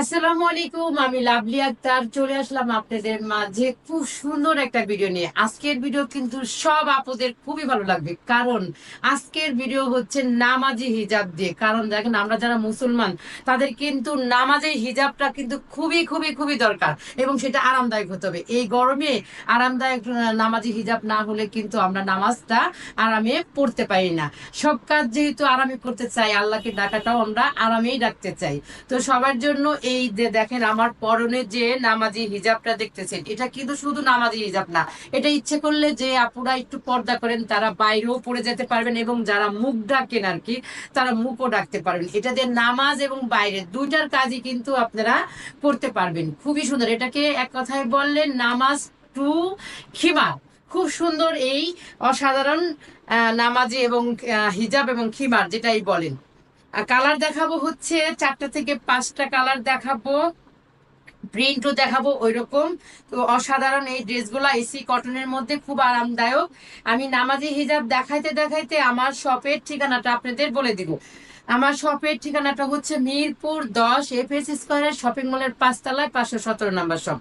আসসালামু আলাইকুম, আমি লাভলি আক্তার। চলে আসলাম আপনাদের মাঝে খুব সুন্দর একটা ভিডিও নিয়ে। আজকের ভিডিও কিন্তু সব আপুদের খুবই ভালো লাগবে, কারণ আজকের ভিডিও হচ্ছে নামাজি হিজাব দিয়ে। কারণ দেখেন, আমরা যারা মুসলমান, তাদের কিন্তু নামাজের হিজাবটা কিন্তু খুবই খুবই খুবই দরকার এবং সেটা আরামদায়ক হতে হবে। এই গরমে আরামদায়ক নামাজি হিজাব না হলে কিন্তু আমরা নামাজটা আরামে পড়তে পারি না। সব কাজ যেহেতু আরামে করতে চাই, আল্লাহকে ডাকাটাও আমরা আরামেই ডাকতে চাই। তো সবার জন্য এই যে দেখেন আমার পরনে যে নামাজি হিজাবটা দেখতেছেন, এটা কিন্তু শুধু নামাজি হিজাব না। এটা ইচ্ছে করলে যে আপুরা একটু পর্দা করেন, তারা বাইরেও পড়ে যেতে পারবেন এবং যারা মুখ ডাকেন আর কি, তারা মুখও ডাকতে পারবেন। এটা দিয়ে নামাজ এবং বাইরে দুইটার কাজই কিন্তু আপনারা করতে পারবেন। খুবই সুন্দর। এটাকে এক কথায় বললেন নামাজ টু খিমা। খুব সুন্দর এই অসাধারণ নামাজি এবং হিজাব এবং খিমার যেটাই বলেন। কালার দেখাবো হচ্ছে চারটা থেকে পাঁচটা কালার দেখাবো। প্রিন্টও দেখাবো ওই রকম তো অসাধারণ এই ড্রেসগুলো এসি কটনের মধ্যে খুব আরামদায়ক। আমি নামাজি হিজাব দেখাইতে দেখাইতে আমার শপের ঠিকানাটা আপনাদের বলে দিব। আমার শপের ঠিকানাটা হচ্ছে মিরপুর দশ এফ এস স্কোয়ারের শপিং মলের পাঁচতলায় পাঁচশো সতেরো নাম্বার শপ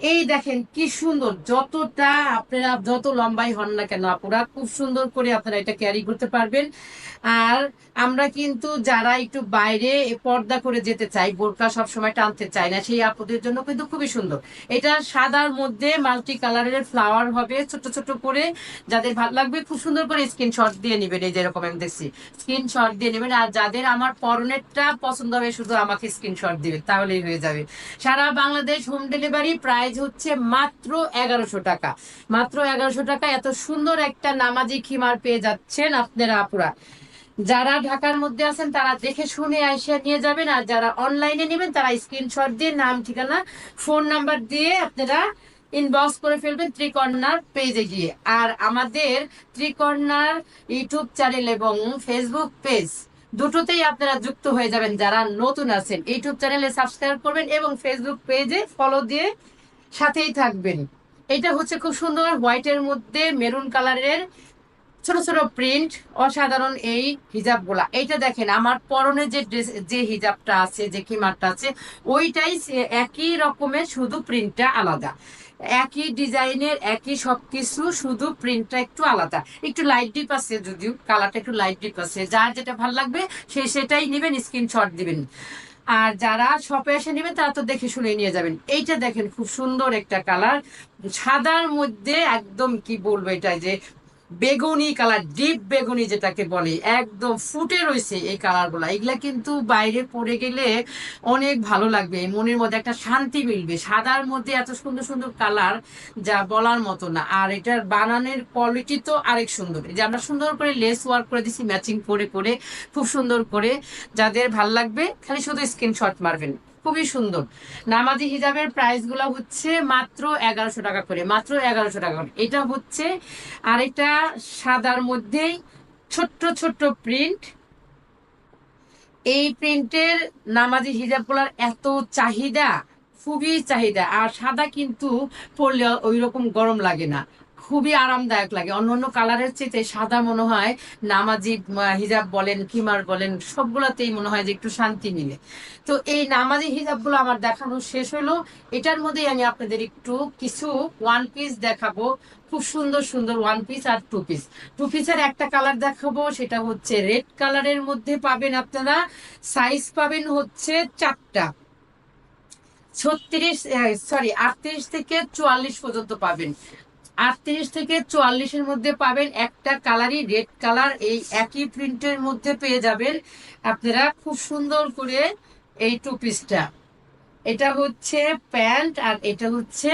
এই দেখেন কি সুন্দর, যতটা আপনারা যত লম্বাই হন না কেন আপুরা, খুব সুন্দর করে আপনারা এটা ক্যারি করতে পারবেন। আর আমরা কিন্তু যারা একটু বাইরে পর্দা করে যেতে চাই, বোরকা সব সময় টানতে চাই না, সেই আপুদের জন্য কিন্তু খুবই সুন্দর। এটা সাদার মধ্যে মাল্টি কালারের ফ্লাওয়ার হবে, ছোট ছোট করে। যাদের ভালো লাগবে খুব সুন্দর করে স্ক্রিনশট দিয়ে নেবেন, এই যেরকম আমি দেখছি। স্ক্রিনশট দিয়ে নেবেন, আর যাদের আমার পরনেরটা পছন্দ হবে, শুধু আমাকে স্ক্রিনশট দিবেন তাহলেই হয়ে যাবে। সারা বাংলাদেশ হোম ডেলিভারি প্রাইস হচ্ছে মাত্র এগারোশো টাকা। মাত্র এগারোশো টাকা, এত সুন্দর একটা নামাজি খিমার পেয়ে যাচ্ছেন আপনারা, আপুরা। যারা ঢাকার মধ্যে আছেন, তারা দেখে শুনে আইসা নিয়ে যাবেন, আর যারা অনলাইনে নেবেন, তারা স্ক্রিনশট দিয়ে নাম, ঠিকানা ফোন নাম্বার দিয়ে আপনারা ইনবক্স করে ফেলবেন ত্রিকর্ণার পেজে গিয়ে। আর আমাদের ত্রিকর্ণার ইউটিউব চ্যানেল এবং ফেসবুক পেজ দুটোতেই আপনারা যুক্ত হয়ে যাবেন। যারা নতুন আছেন, ইউটিউব চ্যানেলে সাবস্ক্রাইব করবেন এবং ফেসবুক পেজে ফলো দিয়ে সাথেই থাকবেন। এটা হচ্ছে খুব সুন্দর হোয়াইটের মধ্যে মেরুন কালারের ছোট ছোট প্রিন্ট অসাধারণ এই হিজাবগুলা। এইটা দেখেন, আমার পরনে যে ড্রেস যে হিজাবটা আছে, যে কিমারটা আছে, ওইটাই একই রকমের, শুধু প্রিন্টটা আলাদা। একই ডিজাইনের, একই সবকিছু, শুধু প্রিন্টটা একটু আলাদা। একটু লাইট ডিপ আছে যদিও কালারটা একটু লাইট ডিপ আছে। যার যেটা ভালো লাগবে, সে সেটাই নেবেন স্ক্রিনশট দিবেন। আর যারা শপে এসে নেবেন, তারা তো দেখে শুনে নিয়ে যাবেন। এইটা দেখেন, খুব সুন্দর একটা কালার সাদার মধ্যে একদম কি বলব এটা যে বেগুনি কালার, ডিপ বেগুনি যেটাকে বলে, একদম ফুটে রয়েছে এই কালারগুলা এগুলা কিন্তু বাইরে পড়ে গেলে অনেক ভালো লাগবে মনের মধ্যে একটা শান্তি মিলবে। সাদার মধ্যে এত সুন্দর সুন্দর কালার যা বলার মতো না। আর এটার বানানের কোয়ালিটি তো আরেক সুন্দর। যে আমরা সুন্দর করে লেস ওয়ার্ক করে দিছি ম্যাচিং করে করে, খুব সুন্দর করে। যাদের ভালো লাগবে, খালি শুধু স্ক্রিনশট মারবেন। খুবই সুন্দর। নামাজি হিজাবের প্রাইসগুলো হচ্ছে মাত্র এগারোশো টাকা করে, মাত্র এগারোশো টাকা এটা হচ্ছে আরেকটা সাদার মধ্যেই ছোট্ট ছোট্ট প্রিন্ট এই প্রিন্টের নামাজি হিজাবগুলোর এত চাহিদা, খুবই চাহিদা। আর সাদা কিন্তু পরলে ওই রকম গরম লাগে না। খুবই আরামদায়ক লাগে। অন্য অন্য কালারের চেয়ে সাদা মনে হয়, নামাজি হিজাব বলেন কিমার বলেন, সবগুলাতেই মনে হয় যে একটু শান্তি মিলে। তো এই নামাজি হিজাবগুলো আমার দেখানো শেষ হলো। এটার মধ্যেই আমি আপনাদের একটু কিছু ওয়ান পিস দেখাবো। খুব সুন্দর সুন্দর ওয়ান পিস আর টু পিস টু পিসের একটা কালার দেখাবো, সেটা হচ্ছে রেড কালারের মধ্যে পাবেন আপনারা। সাইজ পাবেন হচ্ছে চারটা। ছত্রিশ সরি আটত্রিশ থেকে চুয়াল্লিশ পর্যন্ত পাবেন। আটত্রিশ থেকে চুয়াল্লিশের মধ্যে পাবেন একটা কালারই রেড কালার, এই একই প্রিন্টের মধ্যে পেয়ে যাবেন আপনারা খুব সুন্দর করে এই টু। পিসটা এটা হচ্ছে প্যান্ট আর এটা হচ্ছে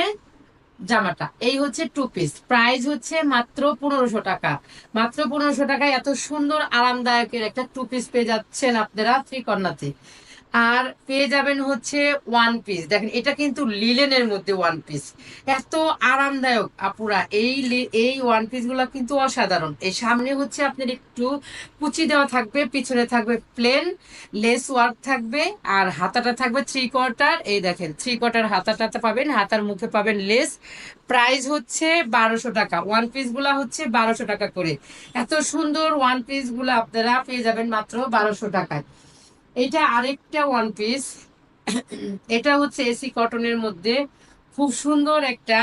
জামাটা। এই হচ্ছে টু পিস প্রাইস হচ্ছে মাত্র পনেরোশো টাকা। মাত্র পনেরোশো টাকায় এত সুন্দর, আরামদায়কের একটা টু পিস পেয়ে যাচ্ছেন আপনারা ত্রিকন্যাতে আর পেয়ে যাবেন হচ্ছে ওয়ান পিস দেখেন, এটা কিন্তু লিলেনের মধ্যে ওয়ান পিস এত আরামদায়ক আপুরা, এই এই ওয়ান পিসগুলা কিন্তু অসাধারণ। এই সামনে হচ্ছে আপনার একটু কুচি দেওয়া থাকবে, পিছনে থাকবে প্লেন লেস ওয়ার্ক থাকবে, আর হাতাটা থাকবে থ্রি কোয়ার্টার এই দেখেন থ্রি কোয়ার্টার হাতাটাতে পাবেন, হাতার মুখে পাবেন লেস প্রাইস হচ্ছে বারোশো টাকা। ওয়ান পিসগুলা হচ্ছে বারোশো টাকা করে। এত সুন্দর ওয়ান পিসগুলা আপনারা পেয়ে যাবেন মাত্র বারোশো টাকায়। এটা আরেকটা ওয়ান পিস এটা হচ্ছে এসি কটনের মধ্যে। খুব সুন্দর একটা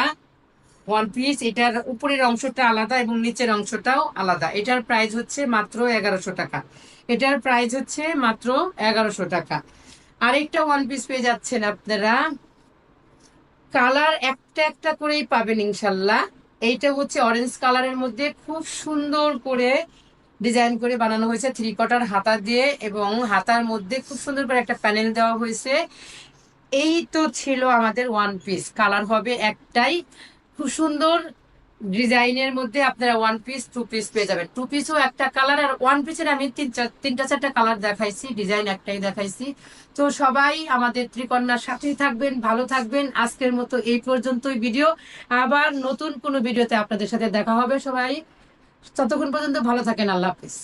ওয়ান পিস এটার উপরের অংশটা আলাদা এবং নিচের অংশটাও আলাদা। এটার প্রাইস হচ্ছে মাত্র এগারোশো টাকা। এটার প্রাইস হচ্ছে মাত্র এগারোশো টাকা। আরেকটা ওয়ান পিস পেয়ে যাচ্ছেন আপনারা। কালার একটা একটা করেই পাবেন ইনশাল্লাহ। এইটা হচ্ছে অরেঞ্জ কালারের মধ্যে। খুব সুন্দর করে ডিজাইন করে বানানো হয়েছে থ্রি কটার হাতা দিয়ে এবং হাতার মধ্যে খুব সুন্দর করে একটা প্যানেল দেওয়া হয়েছে। এই তো ছিল আমাদের ওয়ান পিস কালার হবে একটাই। খুব সুন্দর ডিজাইনের মধ্যে আপনারা ওয়ান পিস টু পিস পেয়ে যাবেন। টু পিসও একটা কালার আর ওয়ান পিসের আমি তিন চার, তিনটা চারটা কালার দেখাইছি ডিজাইন একটাই দেখাইছি। তো সবাই আমাদের ত্রিকন্যার সাথেই থাকবেন, ভালো থাকবেন। আজকের মতো এই পর্যন্তই ভিডিও আবার নতুন কোনো ভিডিওতে আপনাদের সাথে দেখা হবে সবাই। ততক্ষণ পর্যন্ত ভালো থাকেন আল্লাহ হাফিজ।